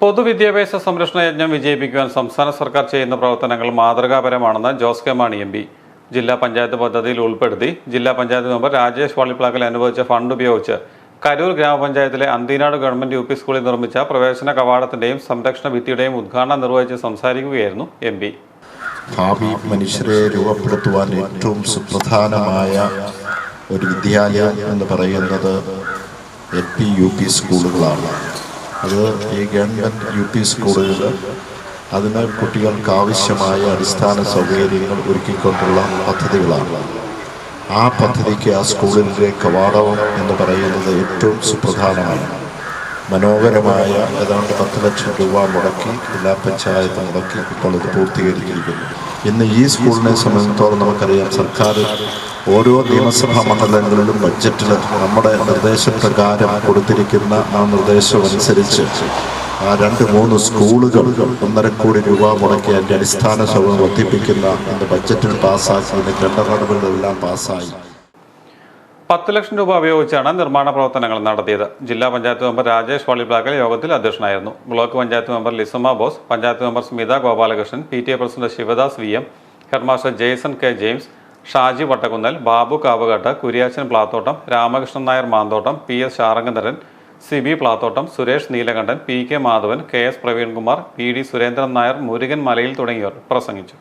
പൊതുവിദ്യാഭ്യാസ സംരക്ഷണ യജ്ഞം വിജയിപ്പിക്കുവാൻ സംസ്ഥാന സർക്കാർ ചെയ്യുന്ന പ്രവർത്തനങ്ങൾ മാതൃകാപരമാണെന്ന് Jose K Mani M P ജില്ലാ പഞ്ചായത്ത് പദ്ധതിയിൽ ഉൾപ്പെടുത്തി ജില്ലാ പഞ്ചായത്ത് മെമ്പർ രാജേഷ് വള്ളിപ്ലാക്കൽ അനുവദിച്ച ഫണ്ട് ഉപയോഗിച്ച് കരൂർ ഗ്രാമപഞ്ചായത്തിലെ അന്തിനാട് ഗവൺമെന്റ് യു പി സ്കൂളിൽ നിർമ്മിച്ച പ്രവേശന കവാടത്തിന്റെയും സംരക്ഷണ ഭിത്തിയുടെയും ഉദ്ഘാടനം നിർവഹിച്ച് സംസാരിക്കുകയായിരുന്നു എം പി. ഭാവി മനുഷ്യരെ രൂപപ്പെടുത്തുവാൻ ഏറ്റവും സുപ്രധാനമായ ഒരു വിദ്യാലയം എന്ന് പറയുന്നത് എൽ പി യു പി സ്കൂളുകളാണ്. അത് ഈ ഗവൺമെന്റ് യു പി സ്കൂളുകൾ അതിന് കുട്ടികൾക്ക് ആവശ്യമായ അടിസ്ഥാന സൗകര്യങ്ങൾ ഒരുക്കിക്കൊണ്ടുള്ള പദ്ധതികളാണ്. ആ പദ്ധതിക്ക് ആ സ്കൂളിന്റെ കവാടം എന്ന് പറയുന്നത് ഏറ്റവും സുപ്രധാനമാണ്. മനോഹരമായ ഏതാണ്ട് പത്ത് ലക്ഷം രൂപ മുടക്കി ജില്ലാ പഞ്ചായത്ത് മുടക്കി ഇപ്പോൾ ഇത് പൂർത്തീകരിച്ചിരിക്കുന്നു. ഇന്ന് ഈ സ്കൂളിനെ സംബന്ധിച്ചിടത്തോളം നമുക്കറിയാം. സർക്കാർ ഓരോ നിയമസഭാ മണ്ഡലങ്ങളിലും ബഡ്ജറ്റിൽ നമ്മുടെ നിർദ്ദേശപ്രകാരം കൊടുത്തിരിക്കുന്ന ആ നിർദ്ദേശം അനുസരിച്ച് ആ രണ്ട് മൂന്ന് സ്കൂളുകൾ ഒന്നര കോടി രൂപ മുടക്കി അതിന്റെ അടിസ്ഥാന സൗകര്യം വർദ്ധിപ്പിക്കുന്ന ബഡ്ജറ്റിൽ പാസ്സാക്കി. ഇന്ന് ടെൻഡർ നടപടികളെല്ലാം പാസ്സായി. പത്ത് ലക്ഷം രൂപ ഉപയോഗിച്ചാണ് നിർമ്മാണ പ്രവർത്തനങ്ങൾ നടത്തിയത്. ജില്ലാ പഞ്ചായത്ത് മെമ്പർ രാജേഷ് വള്ളിപ്ലാക്കൽ യോഗത്തിൽ അധ്യക്ഷനായിരുന്നു. Block panchayat member Lissamma Bose panchayat member Smitha Gopalakrishnan P T A president Sivadas V M headmaster Jaison K James Shaji Vattakkunnal Babu Kavukattu Kuriachan Plathottam Ramakrishnan Nair Manthottam P S Sarangadharan Sibi Plathottam Suresh Neelakandan P K Madhavan K S Praveenkumar P D Surendran Nair Murugan Malayil തുടങ്ങിയവർ പ്രസംഗിച്ചു.